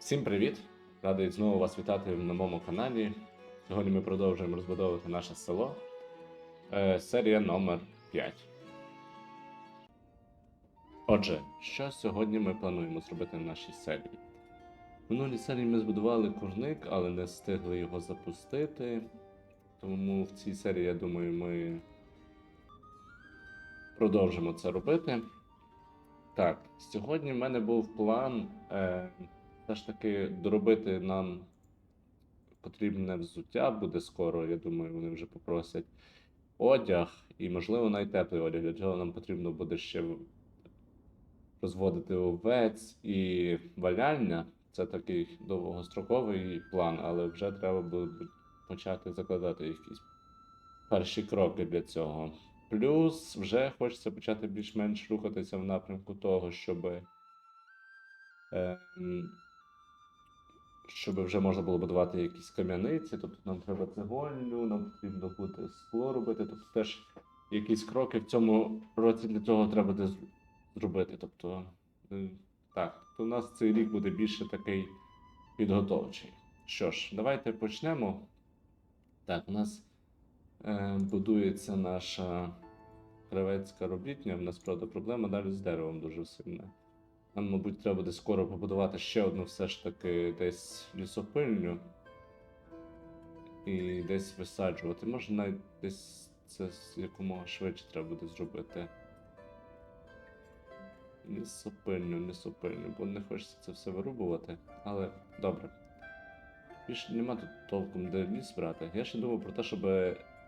Всім привіт! Радий знову вас вітати на моєму каналі. Сьогодні ми продовжуємо розбудовувати наше село. Е, серія номер 5. Отже, що сьогодні ми плануємо зробити в нашій серії? В минулій серії ми збудували курник, але не встигли його запустити. Тому в цій серії, я думаю, ми продовжимо це робити. Так, сьогодні в мене був план. Е, все ж таки доробити нам потрібне взуття буде скоро. Я думаю, вони вже попросять одяг і, можливо, навіть теплий одяг. Для цього нам потрібно буде ще розводити овець і валяння. Це такий довгостроковий план, але вже треба буде почати закладати якісь перші кроки для цього. Плюс вже хочеться почати більш-менш рухатися в напрямку того, щоб. Ем, щоб вже можна було будувати якісь кам'яниці, тобто нам треба цегольню, нам потрібно буде скло робити, тобто теж якісь кроки в цьому році для цього треба буде зробити. Тобто, е, так, то у нас цей рік буде більше такий підготовчий. Що ж, давайте почнемо. Так, у нас е, будується наша кравецька робітня. У нас, правда, проблема далі з деревом дуже сильна. Нам, мабуть, треба буде скоро побудувати ще одну все ж таки десь лісопильню. І десь висаджувати. Може навіть десь це якомога швидше треба буде зробити. Лісопильню, лісопильню, бо не хочеться це все вирубувати. Але добре. Більше нема тут толком де ліс брати. Я ще думав про те, щоб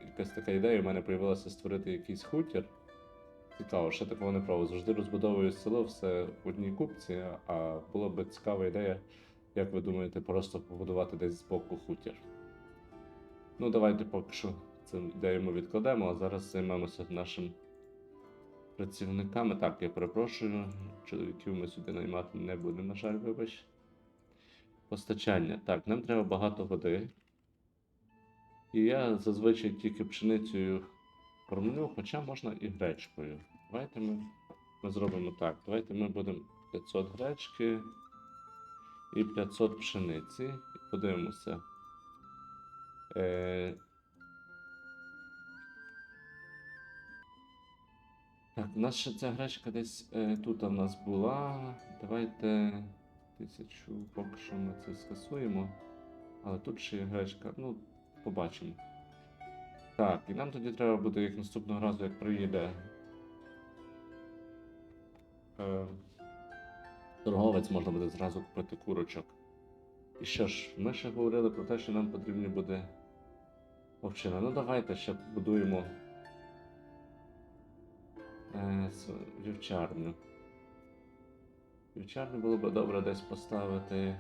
якась така ідея у мене появилася створити якийсь хутір. Цікаво, ще такого не пробував. Завжди розбудовую село все в одній купці, а була б цікава ідея, як ви думаєте, просто побудувати десь збоку хутір. Ну, давайте поки що цю ідею ми відкладемо, а зараз займемося нашим працівниками. Так, я перепрошую, чоловіків ми сюди наймати не будемо, на жаль, вибач. Постачання. Так, нам треба багато води. І я зазвичай тільки пшеницею кормлю, хоча можна і гречкою. Давайте ми, ми зробимо так. Давайте ми будемо 500 гречки і 500 пшениці. І подивимося. Е... Так, у нас ще ця гречка десь е, тут у нас була. Давайте тисячу, поки що ми це скасуємо. Але тут ще є гречка, ну, побачимо. Так, і нам тоді треба буде як наступного разу, як приїде. Е, торговець можна буде зразу купити курочок. І що ж, ми ще говорили про те, що нам потрібні буде овчина. Ну давайте ще будуємо е, вівчарню. Вівчарню було б добре десь поставити.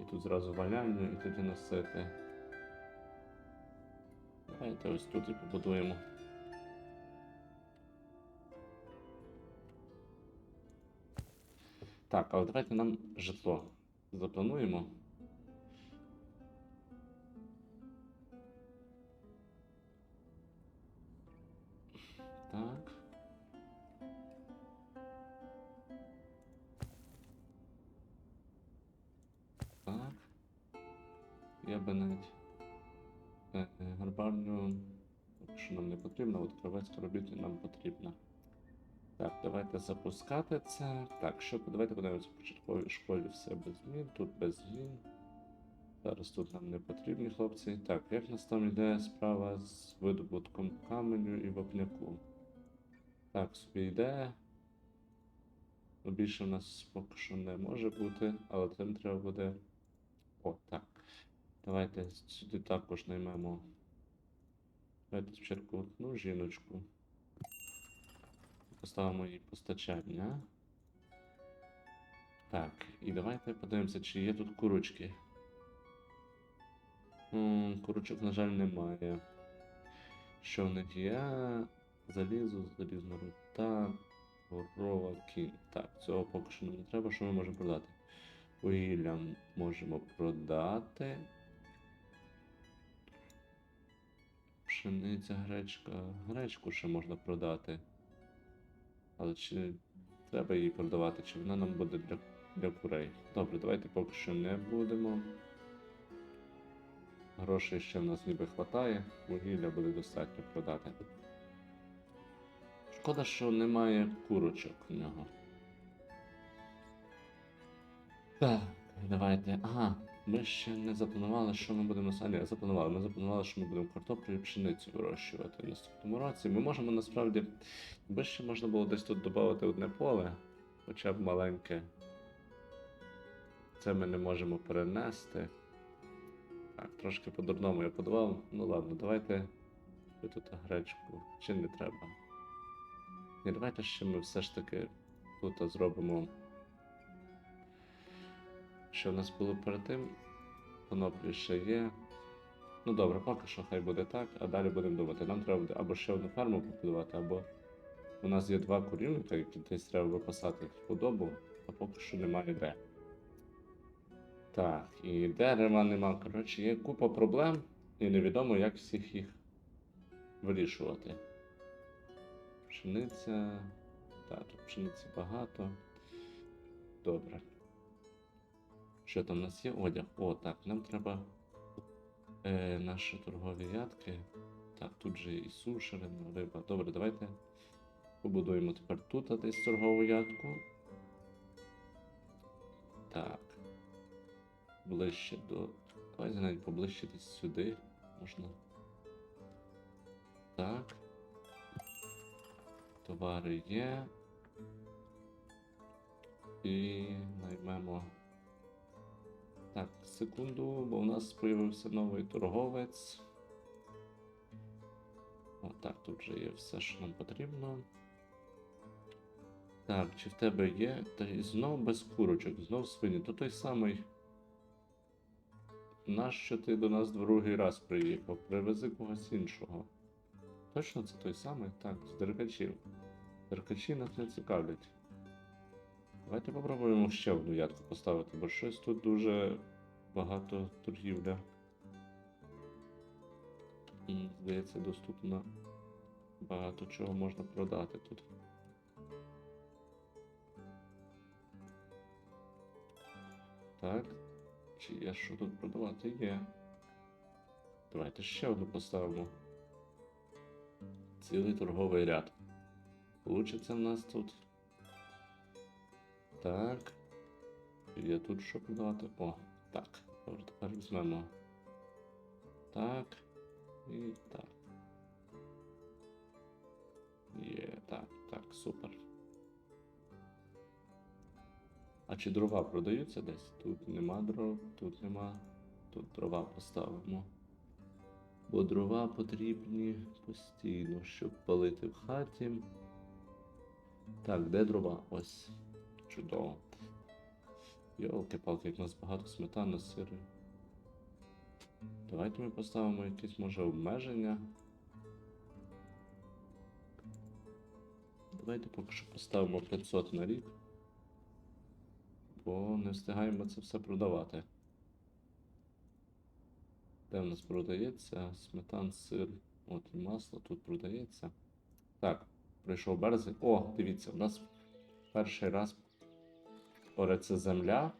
І тут зразу валянню, і тоді носити. Давайте ось тут і побудуємо. Так, але давайте нам житло заплануємо. Так. Так. Я би навіть е, е, гарбарню, що нам не потрібно, от кровецька робіт нам потрібна. Так, давайте запускати це. Так, що давайте подивимося в початковій школі все без змін, тут без змін. Зараз тут нам не потрібні хлопці. Так, як нас там йде справа з видобутком каменю і вапняку? Так, собі йде. Ну, більше в нас поки що не може бути, але тим треба буде. О, так. Давайте сюди також наймемо. Давайте спочатку одну жіночку. Поставимо їй постачання. Так, і давайте подивимося, чи є тут курочки. М, Курочок, на жаль, немає. Що в них є? Залізо, залізна рута, корова, кінь. Так, цього поки що не треба. Що ми можемо продати? Вугілля можемо продати. Пшениця, гречка. Гречку ще можна продати. Але чи треба її продавати, чи вона нам буде для для курей. Добре, давайте поки що не будемо. Грошей ще в нас ніби хватає, вугілля буде достатньо продати. Шкода, що немає курочок у нього. Так, давайте. Ага, ми ще не запланували, що ми будемо самі. Запланували. Ми запланували, що ми будемо картоплю і пшеницю вирощувати в наступному році. Ми можемо насправді, якби ще можна було десь тут додати одне поле, хоча б маленьке. Це ми не можемо перенести. Так, трошки по-дурному я подавав. Ну ладно, давайте ви тут гречку. Чи не треба? Ні, давайте ще ми все ж таки тут зробимо. Що в нас було перед тим? Коноплі ще є. Ну добре, поки що хай буде так, а далі будемо думати. Нам треба буде або ще одну ферму побудувати, або у нас є два корівника, які десь треба випасати худобу, а поки що немає де. Так, і дерева нема. Коротше, є купа проблем, і невідомо, як всіх їх вирішувати. Пшениця. Так, тут пшениці багато. Добре. Що там у нас є? Одяг. О, так, нам треба е, наші торгові ядки. Так, тут же і сушери, риба. Добре, давайте побудуємо тепер тут десь торгову ядку. Так. Ближче до. Давайте навіть поближче десь сюди можна. Так. Товари є. І наймемо. Так, секунду, бо у нас з'явився новий торговець. О, так, тут вже є все, що нам потрібно. Так, чи в тебе є? Та знов без курочок, знов свині. То той самий. Нащо ти до нас другий раз приїхав? Привези когось іншого. Точно це той самий? Так, з деркачів. Деркачі нас не цікавлять. Давайте попробуємо ще одну ядку поставити, бо щось тут дуже багато торгівля. І, здається, доступно багато чого можна продати тут. Так. Чи є що тут продавати? Є. Давайте ще одну поставимо. Цілий торговий ряд. Получиться в нас тут. Так. Є тут що продавати. О, так. Добре, тепер візьмемо. Так. І так. Є, так, так, супер. А чи дрова продаються десь? Тут нема дров, тут нема. Тут дрова поставимо. Бо дрова потрібні постійно, щоб палити в хаті. Так, де дрова? Ось. Чудово. Йолки-палки, як нас багато сметани, сиру. Давайте ми поставимо якісь, може, обмеження. Давайте поки що поставимо 500 на рік. Бо не встигаємо це все продавати. Де в нас продається? Сметан, сир, от і масло тут продається. Так, прийшов березень. О, дивіться, у нас перший раз ореться земля.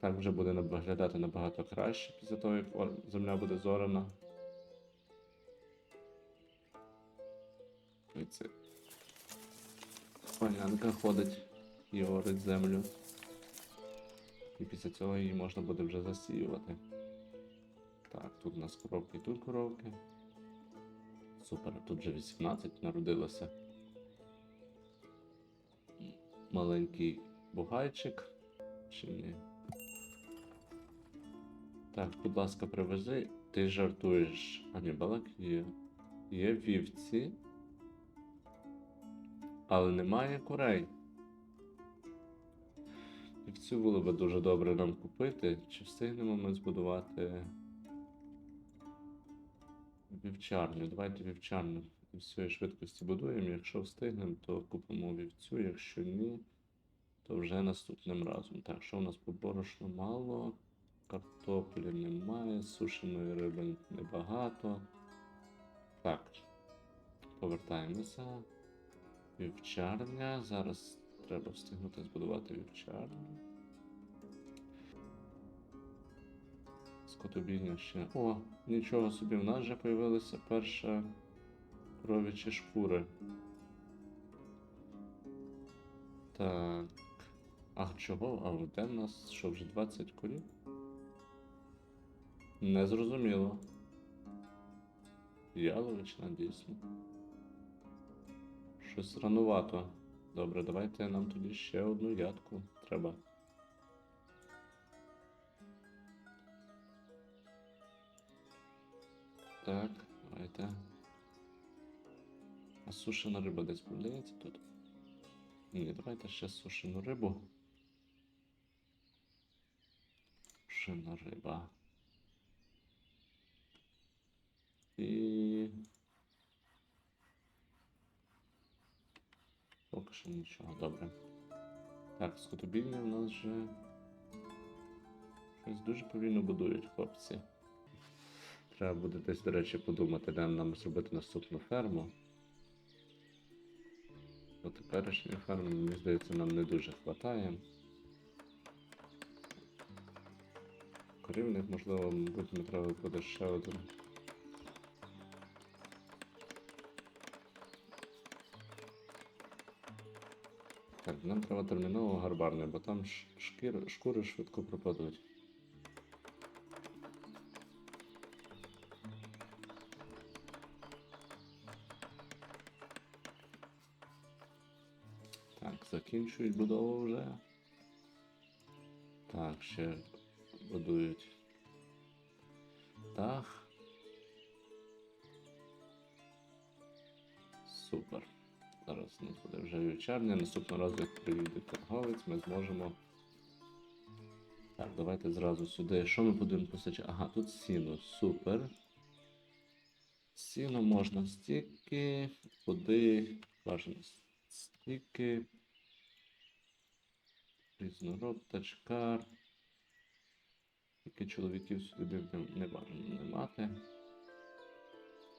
Так вже буде виглядати набагато краще після того, як земля буде зорана. Дивіться. Панянка ходить і орить землю. І після цього її можна буде вже засіювати. Так, тут у нас коровки, тут коровки. Супер, тут вже 18 народилося. Маленький бугайчик. Чи ні? Так, будь ласка, привези. Ти жартуєш. А ні, балак є. Є вівці. Але немає курей. Вівцю було би дуже добре нам купити. Чи встигнемо ми збудувати вівчарню? Давайте вівчарню всієї швидкості будуємо. Якщо встигнемо, то купимо вівцю. Якщо ні, то вже наступним разом. Так, що у нас по борошну мало, картоплі немає, сушеної риби небагато. Так, повертаємося. Вівчарня. Зараз треба встигнути збудувати вівчарню. Скотобійня ще. О, нічого собі, в нас вже появилася перша коров'ячі шкури. Так. А чого? А де в нас що вже 20 корів? Не зрозуміло. Яловична, дійсно. Щось ранувато. Добре, давайте нам тоді ще одну ядку треба. Так, давайте. А сушена риба десь продається тут? Ні, давайте ще сушену рибу. Сушена риба. І. Поки що нічого, добре. Так, скотобільня в нас вже щось дуже повільно будують хлопці. Треба буде десь, до речі, подумати, де нам зробити наступну ферму. Бо теперішньої ферми, мені здається, нам не дуже вистачає. Корівник, можливо, мабуть, не треба буде ще один. Так, нам треба терміново гарбарне, бо там шкір, шкури швидко пропадуть. Так, закінчують будову вже. Так, ще будують дах. Супер. Зараз у нас буде вже вівчарня. Наступного разу, як приїде торговець, ми зможемо. Так, давайте зразу сюди. Що ми будемо постачати? Ага, тут сіно. Супер. Сіно можна стільки, води, бажано стільки. Різнороб, тачкар. Тільки чоловіків сюди не, бажано не мати.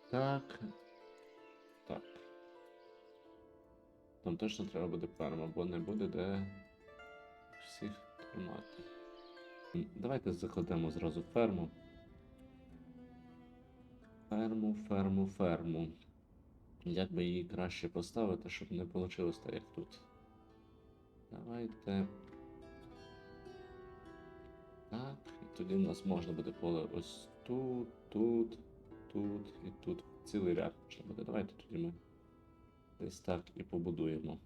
Так. Так. Там точно треба буде ферма, бо не буде де всіх тримати. Давайте закладемо зразу ферму. Ферму, ферму, ферму. Як би її краще поставити, щоб не вийшло так, як тут. Давайте. Так, тоді в нас можна буде поле ось тут, тут, тут і тут. Цілий ряд можна буде. Давайте тоді ми десь так і побудуємо.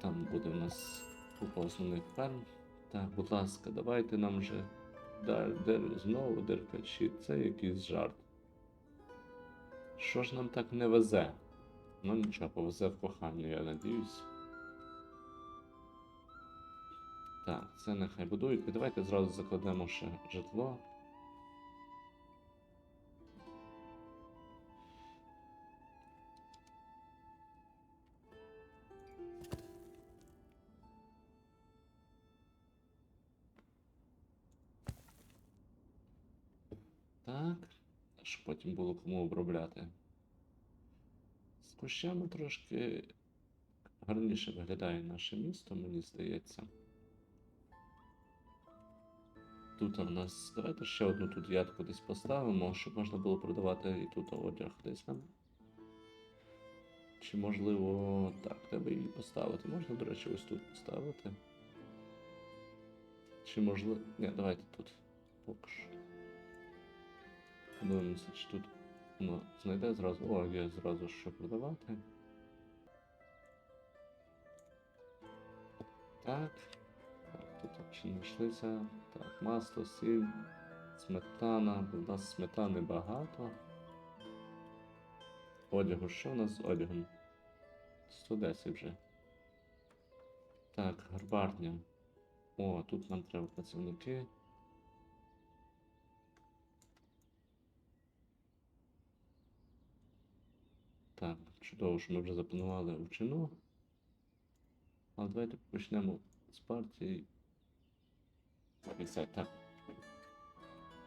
Там буде в нас купа основних ферм. Так, будь ласка, давайте нам вже да, дер, знову деркачі. Це якийсь жарт. Що ж нам так не везе? Ну нічого, повезе в коханню, я надіюсь. Так, це нехай будують. Давайте зразу закладемо ще житло. Так, щоб потім було кому обробляти. З кущами трошки гарніше виглядає наше місто, мені здається. Тут у нас. Давайте ще одну тут ядку десь поставимо, щоб можна було продавати і тут одяг десь нам. Чи можливо. Так, треба її поставити. Можна, до речі, ось тут поставити. Чи можливо. Ні, давайте тут. Поки що. Подивимося, чи тут воно знайде зразу. О, є зразу що продавати. Так. Тут чи знайшлися. Так, масло, сіль, сметана. У нас сметани багато. Одягу, що у нас з одягом? 110 вже. Так, гарбарня. О, тут нам треба працівники. Так, чудово, що ми вже запланували вчину. Але давайте почнемо з партії. І все, так.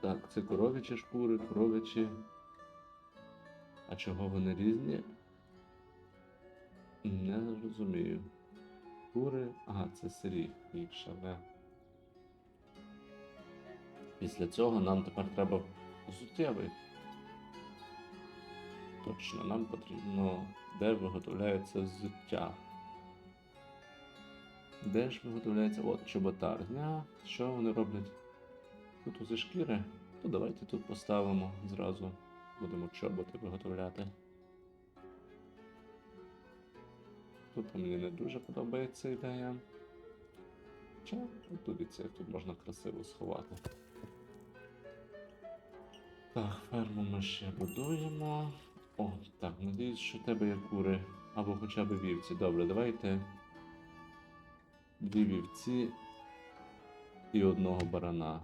Так, це коров'ячі шкури, коров'ячі. А чого вони різні? Не розумію. Кури. Ага, це сирі їх шале. Після цього нам тепер треба взуттєвий. Точно, нам потрібно, де виготовляється взуття. Де ж виготовляється? От чоботарня. Що вони роблять? Тут зі шкіри. То давайте тут поставимо зразу. Будемо чоботи виготовляти. Тут мені не дуже подобається ідея. Хоча тут як тут можна красиво сховати. Так, ферму ми ще будуємо. О, так, надіюсь, що в тебе є кури. Або хоча б вівці. Добре, давайте. Дві вівці і одного барана.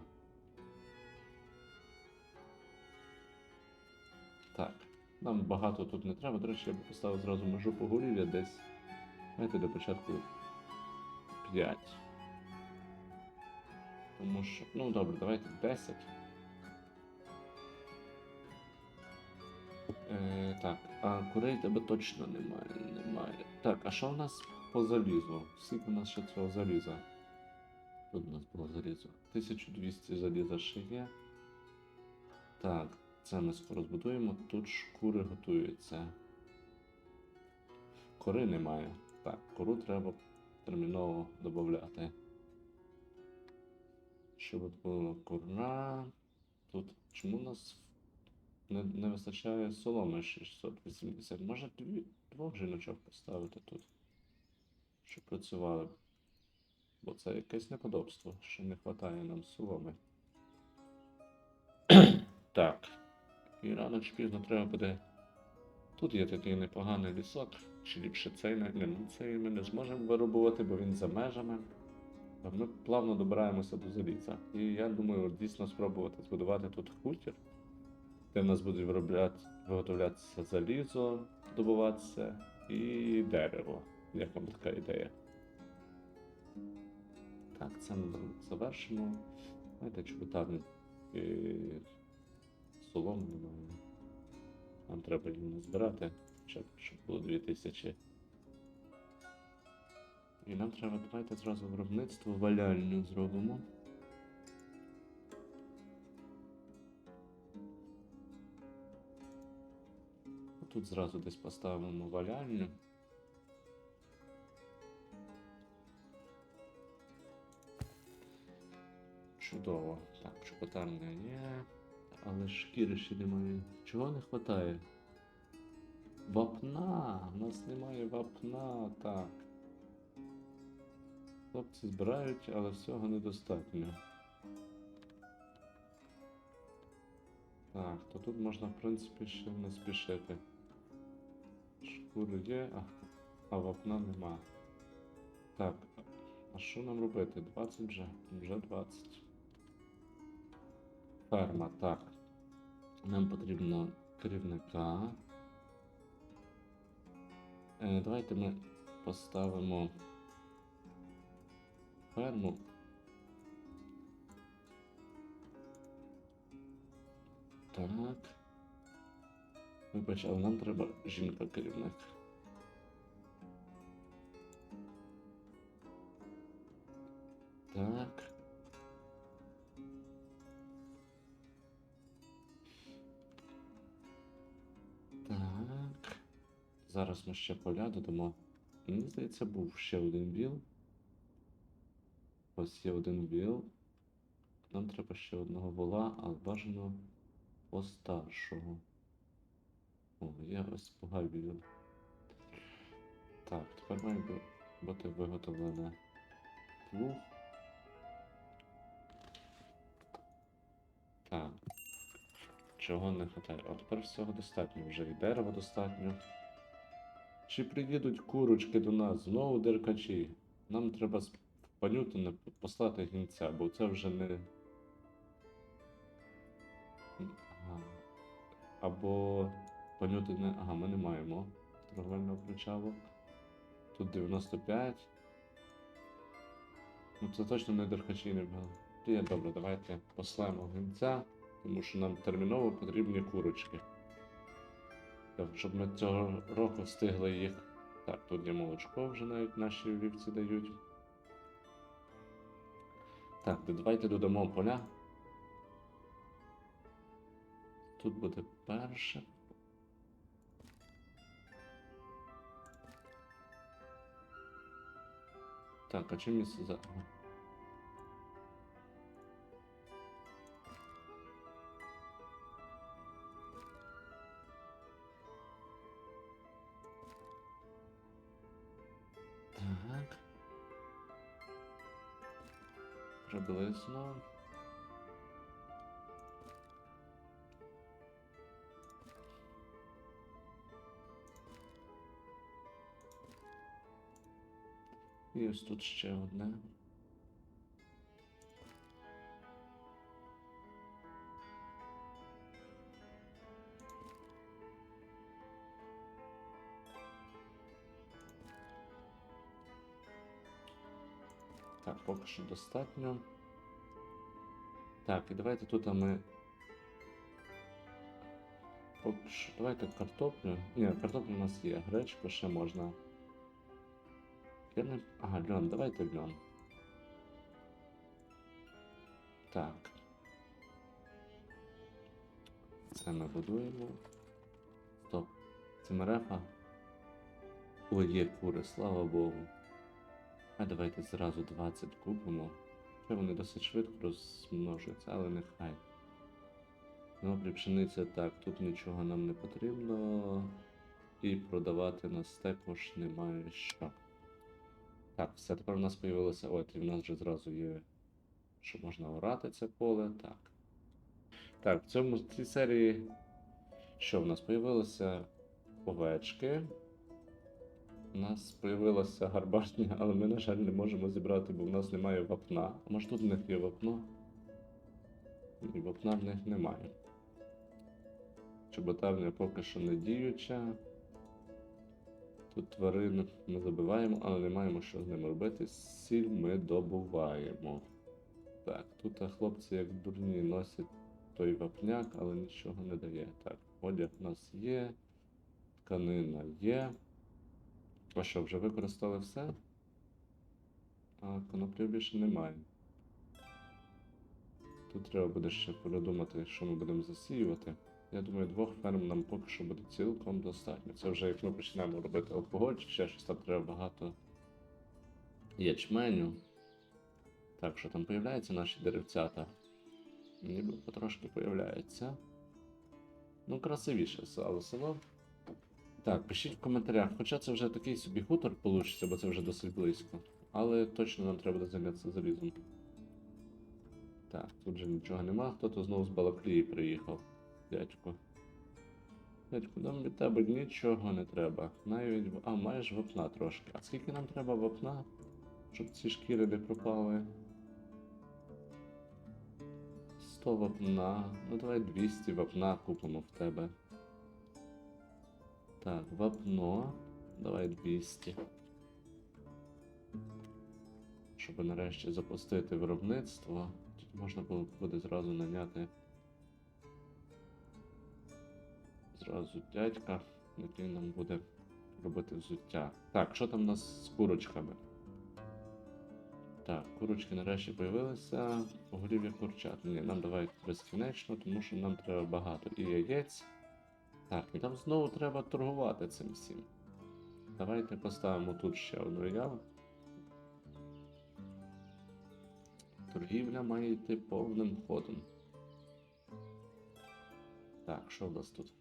Так, нам багато тут не треба. До речі, я б поставив зразу межу поголів'я десь. Давайте до початку 5. Тому що. Ну добре, давайте 10. Е, так, а курей тебе точно немає. Немає. Так, а що в нас по залізу? Скільки у нас ще цього заліза? Тут у нас було залізо. 1200 заліза ще є. Так, це ми скоро збудуємо. Тут шкури готуються. Кори немає. Так, кору треба терміново додати. Щоб от була кура. Тут чому у нас не, не вистачає соломи 680? Може дві, двох жіночок поставити тут, щоб працювали. Бо це якесь неподобство, що не вистачає нам соломи. так. І рано чи пізно треба буде. Тут є такий непоганий лісок, чи ліпше цей не, цей ми не зможемо виробувати, бо він за межами. А Ми плавно добираємося до заліза. І я думаю, дійсно спробувати збудувати тут хутір, де в нас буде виготовлятися залізо, добуватися і дерево. Як вам така ідея? Так, це ми завершимо. Знаєте, чоботарню і солому немає. Нам треба її назбирати, щоб було 2000. І нам треба давайте зразу виробництво валяльню зробимо. Тут зразу десь поставимо валяльню. Чудово. Так, чоботарня є. Але шкіри ще немає. Чого не вистачає? Вапна! У нас немає вапна, так. Хлопці збирають, але всього недостатньо. Так, то тут можна, в принципі, ще не спішити. Шкури є, а, а вапна нема. Так, а що нам робити? 20 вже? Вже 20. Ферма, так. Нам потрібно керівника. Е, давайте ми поставимо ферму. Так. Вибач, але нам треба жінка-керівник. Зараз ми ще поля додамо. Мені здається, був ще один віл. Ось є один віл. Нам треба ще одного вола, але бажано постаршого. О, є ось пугай віл. Так, тепер має бути виготовлене плуг. Так. Чого не вистачає? А тепер всього достатньо. Вже і дерева достатньо. Чи приїдуть курочки до нас? Знову деркачі. Нам треба з панютина послати гінця, бо це вже не. Або панютини. Ага, ми не маємо торговельного причалу. Тут 95. Ну це точно не деркачі не було. Добре, давайте послаємо гінця, тому що нам терміново потрібні курочки. Щоб ми цього року встигли їх. Так, тут є молочко вже навіть наші вівці дають. Так, давайте додамо поля. Тут буде перше. Так, а чим місце за. Приблизно. І ось тут ще одне. Так, що достатньо. Так, і давайте тут ми. Давайте картоплю. Ні, картоплю у нас є. Гречку ще можна. Я не... Ага, льон, давайте льон. Так. Це ми будуємо. Стоп. Це мерефа. Ой, є кури, слава Богу. А давайте зразу 20 купимо. Ще вони досить швидко розмножуються, але нехай. Добре, пшениця так, тут нічого нам не потрібно. І продавати нас також немає що. Так, все, тепер у нас з'явилося. От, і в нас вже зразу є, що можна орати це поле. Так. Так, в цьому в цій серії. Що в нас появилося овечки. У нас появилася гарбарня, але ми, на жаль, не можемо зібрати, бо в нас немає вапна. А може тут в них є вапно? І вапна в них немає. Чоботарня поки що не діюча. Тут тварин ми забиваємо, але не маємо що з ними робити. Сіль ми добуваємо. Так, тут хлопці як дурні носять той вапняк, але нічого не дає. Так, одяг у нас є, тканина є. А що, вже використали все? А коноплів більше немає. Тут треба буде ще передумати, що ми будемо засіювати. Я думаю, двох ферм нам поки що буде цілком достатньо. Це вже як ми почнемо робити алкоголь, чи ще щось там треба багато ячменю. Так, що там появляються наші деревцята? Ніби потрошки появляються. Ну, красивіше стало село. Так, пишіть в коментарях, хоча це вже такий собі хутор получиться, бо це вже досить близько. Але точно нам треба зайнятися залізом. Так, тут же нічого нема. Хто-то знову з Балаклії приїхав. Дядько. Дядько, нам від тебе нічого не треба. Навіть. А, маєш вапна трошки. А скільки нам треба вапна? Щоб ці шкіри не пропали? 100 вапна. Ну давай 200 вапна купимо в тебе. Так, вапно. Давай 200. Щоб нарешті запустити виробництво. Тут можна було буде зразу наняти зразу дядька, який нам буде робити взуття. Так, що там у нас з курочками? Так, курочки нарешті появилися. Поголів'я курчат. Ні, нам давай безкінечно, тому що нам треба багато і яєць. Так, і нам знову треба торгувати цим всім. Давайте поставимо тут ще одну яву. Торгівля має йти повним ходом. Так, що в нас тут?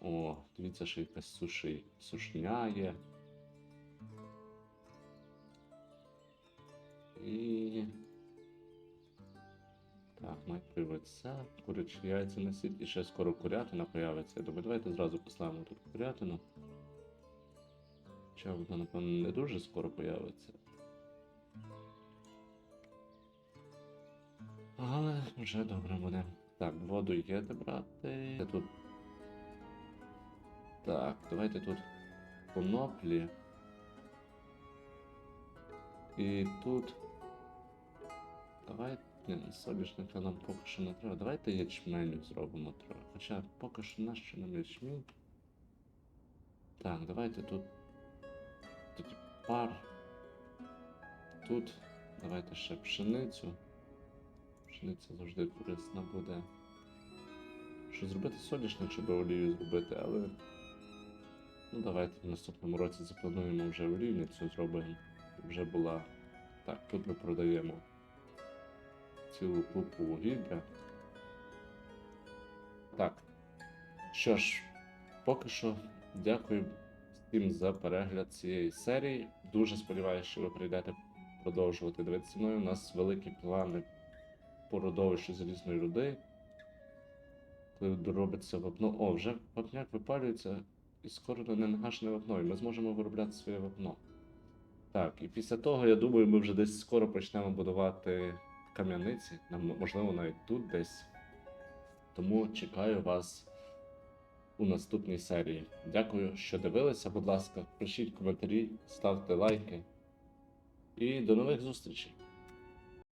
О, дивіться, що якась суші. Сушня є. І. Так, має появитися. Курячі яйця несіть. І ще скоро курятина появиться. Я думаю, давайте зразу поставимо тут курятину. Хоча вона, напевно, не дуже скоро появиться. Але вже добре буде. Так, воду є де брати. Тут. Так, давайте тут коноплі. І тут. Давайте. Ні, соняшника нам поки що не треба. Давайте ячменю зробимо трохи. Хоча поки що нащо нам ячмінь. Так, давайте тут. Тут пар. Тут. Давайте ще пшеницю. Пшениця завжди корисна буде. Що зробити соняшник, щоб олію зробити, але. Ну, давайте в наступному році заплануємо вже олійницю зробимо. Вже була. Так, тут ми продаємо цілу купу вугілля. Так. Що ж, поки що дякую всім за перегляд цієї серії. Дуже сподіваюся, що ви прийдете продовжувати дивитися мною. У нас великі плани по родовищу залізної руди. Коли доробиться вапно. О, вже вапняк випалюється і скоро не нагашне вапно, і ми зможемо виробляти своє вапно. Так, і після того, я думаю, ми вже десь скоро почнемо будувати кам'яниці, можливо, навіть тут десь. Тому чекаю вас у наступній серії. Дякую, що дивилися. Будь ласка, пишіть коментарі, ставте лайки. І до нових зустрічей!